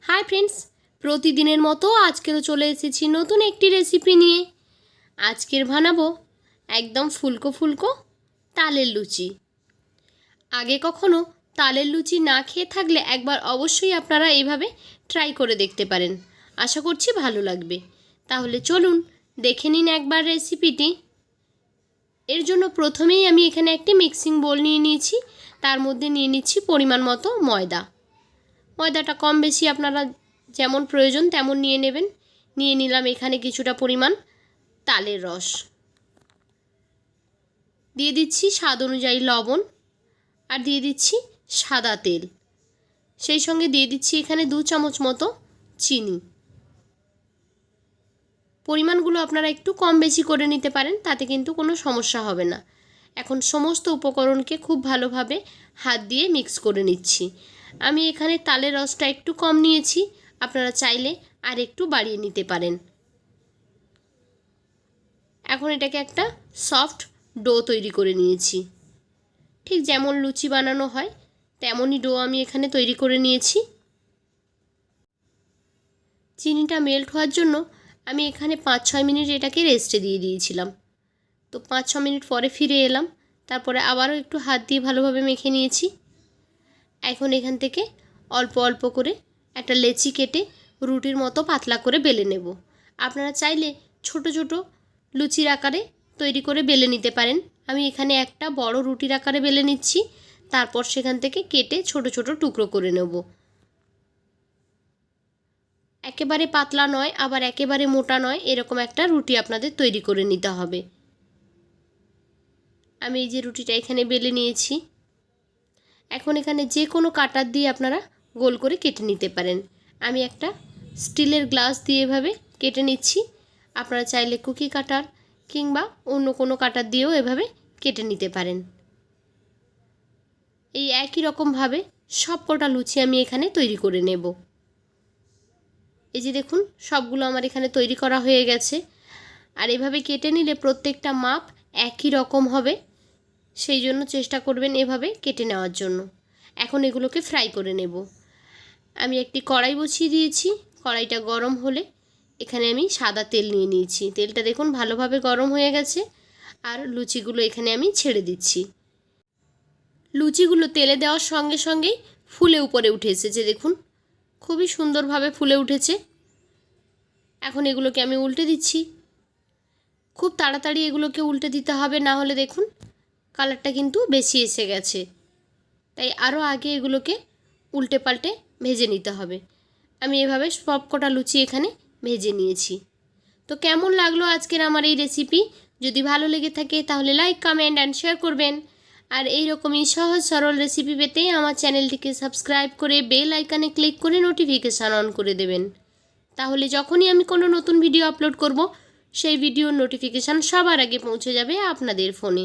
Hi friends প্রতিদিনের মতো আজকেরও চলে এসেছি নতুন একটি রেসিপি নিয়ে। আজকের বানাবো একদম ফুলকো ফুলকো তালের লুচি। আগে কখনো তালের লুচি না খেয়ে থাকলে একবার অবশ্যই আপনারা এইভাবে ট্রাই করে দেখতে পারেন। আশা করছি ভালো লাগবে। তাহলে চলুন দেখে নিন একবার রেসিপিটি এর জন্য প্রথমেই আমি এখানে একটি মিক্সিং বোল নিয়ে নিয়েছি। তার মধ্যে নিয়ে নিচ্ছি পরিমাণ মতো ময়দা। ময়দাটা কম বেশি আপনারা যেমন প্রয়োজন তেমন নিয়ে নেবেন। নিয়ে নিলাম এখানে কিছুটা পরিমাণ তালের রস। দিয়ে দিচ্ছি স্বাদ অনুযায়ী লবণ আর দিয়ে দিচ্ছি সাদা তেল। সেই সঙ্গে দিয়ে দিচ্ছি এখানে দু চামচ মতো চিনি। পরিমাণগুলো আপনারা একটু কম বেশি করে নিতে পারেন, তাতে কিন্তু কোনো সমস্যা হবে না। এখন সমস্ত উপকরণকে খুব ভালোভাবে হাত দিয়ে মিক্স করে নিচ্ছি। আমি এখানে তালের রসটা একটু কম নিয়েছি। আপনারা চাইলে আর একটু বাড়িয়ে নিতে পারেন। এখন এটাকে একটা সফট ডো তৈরি করে নিয়েছি। ঠিক যেমন লুচি বানানো হয়, তেমনই ডো আমি এখানে তৈরি করে নিয়েছি। চিনিটা মেল্ট হওয়ার জন্য আমি এখানে পাঁচ ছয় মিনিট এটাকে রেস্টে দিয়ে দিয়েছিলাম। তো পাঁচ ছ মিনিট পরে ফিরে এলাম। তারপরে আবারও একটু হাত দিয়ে ভালোভাবে মেখে নিয়েছি। এখন এখান থেকে অল্প অল্প করে একটা লেচি কেটে রুটির মতো পাতলা করে বেলে নেব। আপনারা চাইলে ছোট ছোট লুচির আকারে তৈরি করে বেলে নিতে পারেন। আমি এখানে একটা বড় রুটির আকারে বেলে নিচ্ছি। তারপর সেখান থেকে কেটে ছোট ছোট টুকরো করে নেব। একেবারে পাতলা নয়, আবার একেবারে মোটা নয়, এরকম একটা রুটি আপনাদের তৈরি করে নিতে হবে। আমি এই যে রুটিটা এখানে বেলে নিয়েছি। এখন এখানে যে কোনো কাটার দিয়ে আপনারা গোল করে কেটে নিতে পারেন। আমি একটা স্টিলের গ্লাস দিয়ে এভাবে কেটে নিচ্ছি। আপনারা চাইলে কুকি কাটার কিংবা অন্য কোনো কাটার দিয়েও এভাবে কেটে নিতে পারেন। এই একই রকমভাবে সব কটা লুচি আমি এখানে তৈরি করে নেব। এই যে দেখুন, সবগুলো আমার এখানে তৈরি করা হয়ে গেছে। আর এভাবে কেটে নিলে প্রত্যেকটা মাপ একই রকম হবে। সেই জন্য চেষ্টা করবেন এভাবে কেটে নেওয়ার জন্য। এখন এগুলোকে ফ্রাই করে নেব। আমি একটি কড়াই বসিয়ে দিয়েছি। কড়াইটা গরম হলে এখানে আমি সাদা তেল নিয়ে নিয়েছি। তেলটা দেখুন ভালোভাবে গরম হয়ে গেছে। আর লুচিগুলো এখানে আমি ছেড়ে দিচ্ছি। লুচিগুলো তেলে দেওয়ার সঙ্গে সঙ্গেই ফুলে উপরে উঠে এসেছে, দেখুন। খুবই সুন্দরভাবে ফুলে উঠেছে। এখন এগুলোকে আমি উল্টে দিচ্ছি। খুব তাড়াতাড়ি এগুলোকে উল্টে দিতে হবে, না হলে দেখুন কালারটা কিন্তু বেশি এসে গেছে। তাই আরও আগে এগুলোকে উল্টে পাল্টে ভেজে নিতে হবে। আমি এভাবে সব কটা লুচি এখানে ভেজে নিয়েছি। তো কেমন লাগল আজকের আমার এই রেসিপি যদি ভালো লেগে থাকে তাহলে লাইক কমেন্ট অ্যান্ড শেয়ার করবেন। আর এই রকমই সহজ সরল রেসিপি পেতে আমার চ্যানেলটিকে সাবস্ক্রাইব করে বেল আইকনে ক্লিক করে নোটিফিকেশান অন করে দেবেন। তাহলে যখনই আমি কোনো নতুন ভিডিও আপলোড করব, সেই ভিডিওর নোটিফিকেশান সবার আগে পৌঁছে যাবে আপনাদের ফোনে